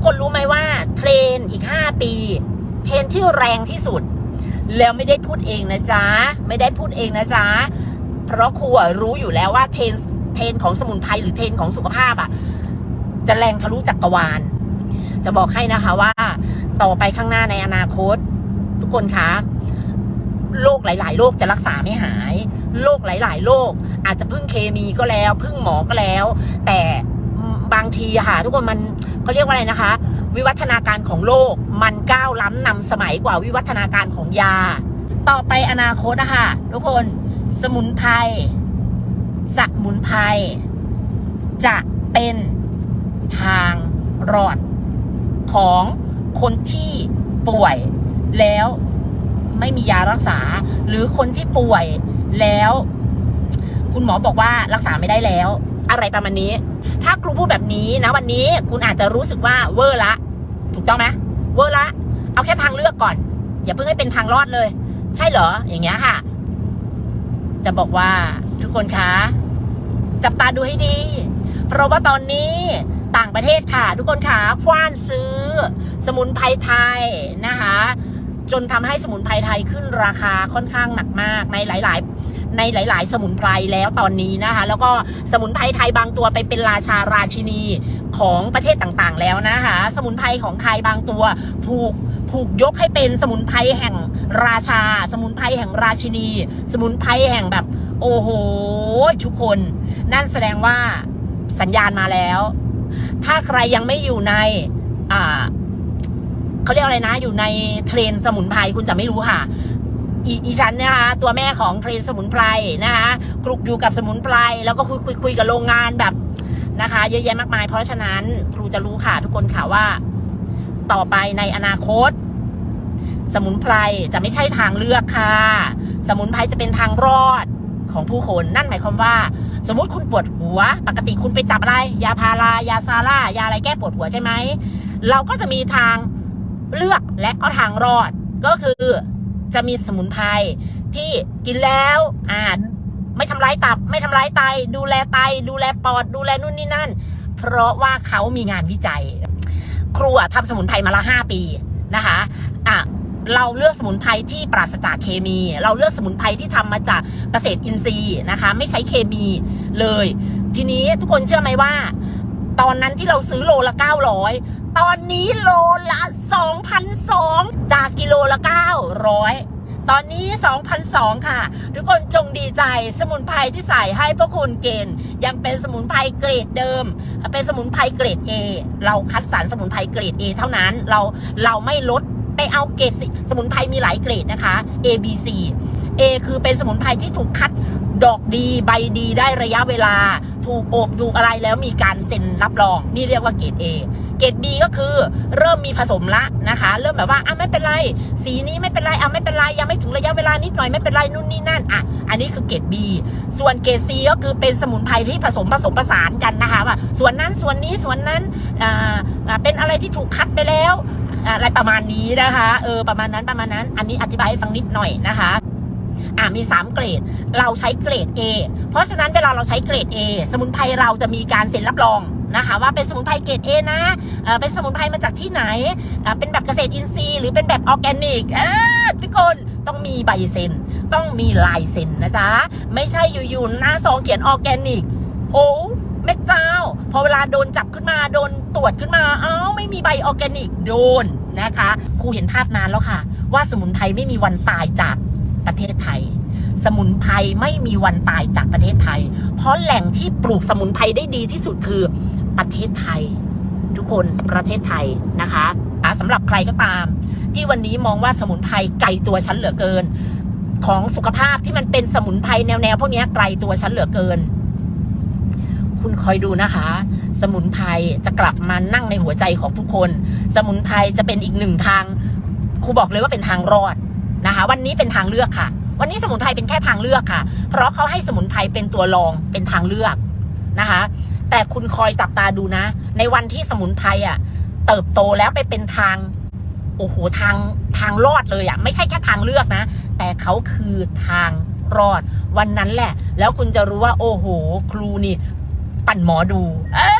กคนรู้ไหมว่า เทรนอีก 5 ปี เทรนที่แรงที่สุด แล้วไม่ได้พูดเองนะจ๊ะ ไม่ได้พูดเองนะจ๊ะ เพราะครูรู้อยู่แล้วว่าเทรนเทรนของสมุนไพรหรือเทรนของสุขภาพอะ จะแรงทะลุจักรวาล จะบอกให้นะคะว่า ต่อไปข้างหน้าในอนาคต ทุกคนคะโรคหลาย ๆ โรคจะรักษาไม่หาย โรคหลาย ๆ โรคอาจจะพึ่งเคมีก็แล้ว พึ่งหมอก็แล้ว แต่ ทีค่ะ ทุกคนมันเขาเรียกว่าอะไรนะคะ วิวัฒนาการของโลกมันก้าวล้ำนำสมัยกว่าวิวัฒนาการของยา ต่อไปอนาคตอะคะทุกคนสมุนไพรสมุนไพรจะเป็นทางรอดของคนที่ป่วยแล้วไม่มียารักษา หรือคนที่ป่วยแล้ว คุณหมอบอกว่ารักษาไม่ได้แล้ว อะไรประมาณนี้ ถ้าครูพูดแบบนี้นะวันนี้คุณอาจจะรู้สึกว่าเวอร์ละ ถูกต้องไหมเวอร์ละ เอาแค่ทางเลือกก่อน อย่าเพิ่งให้เป็นทางรอดเลย ใช่เหรอ อย่างเงี้ยค่ะ จะบอกว่าทุกคนคะจับตาดูให้ดี เพราะว่าตอนนี้ต่างประเทศค่ะ ทุกคนค่ะคว้านซื้อ สมุนไพรไทยนะคะจนทำให้สมุนไพรไทยขึ้นราคาค่อนข้างหนักมากในหลาย ๆ ในหลาย ๆ สมุนไพรแล้วตอนนี้นะคะ แล้วก็สมุนไพรไทยบางตัวไปเป็นราชาราชินีของประเทศต่างๆ แล้วนะคะ สมุนไพรของไทยบางตัวถูกถูกยกให้เป็นสมุนไพรแห่งราชา สมุนไพรแห่งราชินี สมุนไพรแห่งแบบ โอ้โหทุกคน นั่นแสดงว่าสัญญาณมาแล้ว ถ้าใครยังไม่อยู่ในอ่าเขาเรียกอะไรนะ อยู่ในเทรนสมุนไพรคุณจะไม่รู้ค่ะ อีฉันนนะคะตัวแม่ของเทรนสมุนไพรนะคะคลุกอยู่กับสมุนไพรแล้วก็คุยคุยคุยกับโรงงานแบบนะคะ เยอะแยะมากมาย เพราะฉะนั้นครูจะรู้ค่ะทุกคนค่ะว่า ต่อไปในอนาคต สมุนไพรจะไม่ใช่ทางเลือกค่ะ สมุนไพรจะเป็นทางรอดของผู้คนนั่นหมายความว่า สมมติคุณปวดหัว ปกติคุณไปจับอะไร ยาพารายาซาร่ายาอะไรแก้ปวดหัวใช่ไหมเราก็จะมีทางเลือกและก็ทางรอดก็คือ จะมีสมุนไพรที่กินแล้วอ่าไม่ทำร้ายตับ ไม่ทำร้ายไต ดูแลไต ดูแลปอด ดูแลนู่นนี่นั่น เพราะว่าเขามีงานวิจัย ครูอะทำสมุนไพรมาละห้าปีนะคะอะเราเลือกสมุนไพรที่ปราศจากเคมี เราเลือกสมุนไพรที่ทำมาจากเกษตรอินทรีย์นะคะ ไม่ใช้เคมีเลย ทีนี้ทุกคนเชื่อไหมว่า ตอนนั้นที่เราซื้อโลละ 900 ตอนนี้โลละ 2,200 900 ตอนนี้2,200ค่ะ ทุกคนจงดีใจสมุนไพรที่ใส่ให้พวกคุณเกณฑ์ยังเป็นสมุนไพรเกรดเดิม เป็นสมุนไพรเกรด A เราคัดสรรสมุนไพรเกรด A เท่านั้นเราเราไม่ลดไปเอาเกรดสมุนไพรมีหลายเกรดนะคะ A B C A คือเป็นสมุนไพรที่ถูกคัดดอกดีใบดีได้ระยะเวลา ถูกอบถูกอะไรแล้วมีการเซ็นรับรอง นี่เรียกว่าเกรด A เกรด B ก็คือเริ่มมีผสมละนะคะ เริ่มแบบว่าอะไม่เป็นไร สีนี้ไม่เป็นไรอะไม่เป็นไรยังไม่ถึงระยะเวลานิดหน่อยไม่เป็นไรนู่นนี่นั่นอะอันนี้คือเกรด B ส่วนเกรด C ก็คือเป็นสมุนไพรที่ผสมผสมผสานกันนะคะว่าส่วนนั้นส่วนนี้ส่วนนั้นอ่าเป็นอะไรที่ถูกคัดไปแล้วอ่าอะไรประมาณนี้นะคะเออประมาณนั้นประมาณนั้น อันนี้อธิบายให้ฟังนิดหน่อยนะคะอ่ามี 3 เกรด เราใช้เกรด A เพราะฉะนั้นเวลาเราใช้เกรด A สมุนไพรเราจะมีการเซ็นรับรอง นะคะ ว่าเป็นสมุนไพรเกรดเอ่อเป็นสมุนไพรมาจากที่ไหน เป็นแบบเกษตรอินทรีย์หรือเป็นแบบออร์แกนิกทุกคนต้องมีใบเซ็น ต้องมีลายเซ็นนะจ๊ะ ไม่ใช่อยู่ๆหน้าซองเขียนออร์แกนิก โอ้แม่เจ้า พอเวลาโดนจับขึ้นมาโดนตรวจขึ้นมาเอ้าไม่มีใบออร์แกนิกโดนนะคะครูเห็นภาพนานแล้วค่ะ ว่าสมุนไพรไม่มีวันตายจากประเทศไทย สมุนไพรไม่มีวันตายจากประเทศไทย เพราะแหล่งที่ปลูกสมุนไพรได้ดีที่สุดคือ ประเทศไทย ทุกคนประเทศไทยนะคะสำหรับใครก็ตาม ที่วันนี้มองว่าสมุนไพรไกลตัวฉันเหลือเกิน ของสุขภาพที่มันเป็นสมุนไพรแนวๆพวกนี้ไกลตัวฉันเหลือเกิน คุณคอยดูนะคะ สมุนไพรจะกลับมานั่งในหัวใจของทุกคน สมุนไพรจะเป็นอีกหนึ่งทางครูบอกเลยว่าเป็นทางรอดนะคะ วันนี้เป็นทางเลือกค่ะ วันนี้สมุนไพรเป็นแค่ทางเลือกค่ะ เพราะเขาให้สมุนไพรเป็นตัวรองเป็นทางเลือกนะคะ แต่คุณคอยจับตาดูนะ ในวันที่สมุนไพรอะ เติบโตแล้วไปเป็นทาง โอ้โหทางทางรอดเลยอะ ไม่ใช่แค่ทางเลือกนะ แต่เขาคือทางรอด วันนั้นแหละ แล้วคุณจะรู้ว่า โอ้โห ครูนี่ ปั่นหมอดู เออ